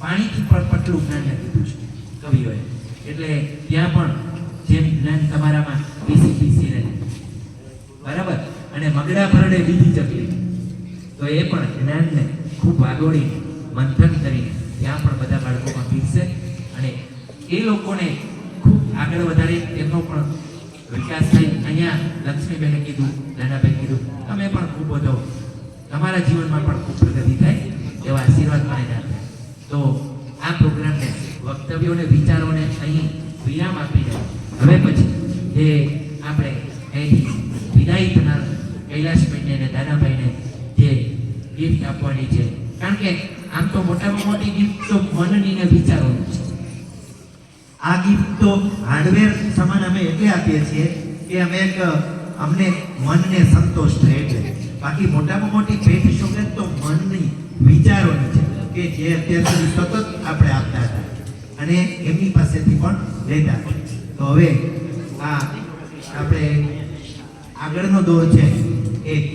પાણીથી પણ પટલું જ્ઞાન કીધું છે, કવિઓએ. એટલે ત્યાં પણ જેમ જ્ઞાન તમારામાં પીસી પીસી રહે. બરાબર? અને મગડા ભરડે બીજી ચકલી. તો એ પણ જ્ઞાનને ખૂબ વાગોળી મંથન કરીને ત્યાં પણ બધા બાળકોમાં પીરશે અને એ લોકોને ખૂબ આગળ વધારી એમનો પણ વિકાસ થાય. અહીંયા લક્ષ્મીબેને કીધું નાનાભાઈ કીધું, તમે પણ ખૂબ બધો તમારા જીવનમાં પણ ખૂબ પ્રગતિ થાય. તો આ પ્રોગ્રામને વક્તવ્યોને, વિચારોને અહીં વિરામ આપીને હવે પછી જે આપણે અહીંથી વિદાય થનાર કૈલાસભાઈને અને દાદાભાઈને જે ગિફ્ટ આપવાની છે. કારણ કે આમ તો મોટામાં મોટી ગિફ્ટ તો મનની ને વિચારોની છે. આ ગિફ્ટ તો હાર્ડવેર સમાન અમે એટલે આપીએ છીએ કે અમે એક અમને મનને સંતોષ થાય એટલે. બાકી મોટામાં મોટી ભેટ શોખે તો કે જે અત્યાર સુધી સતત આપણે આપતા હતા. અને એમની પાસેથી પણ લેતા. તો હવે આ આપણે આગળનો દોર છે એ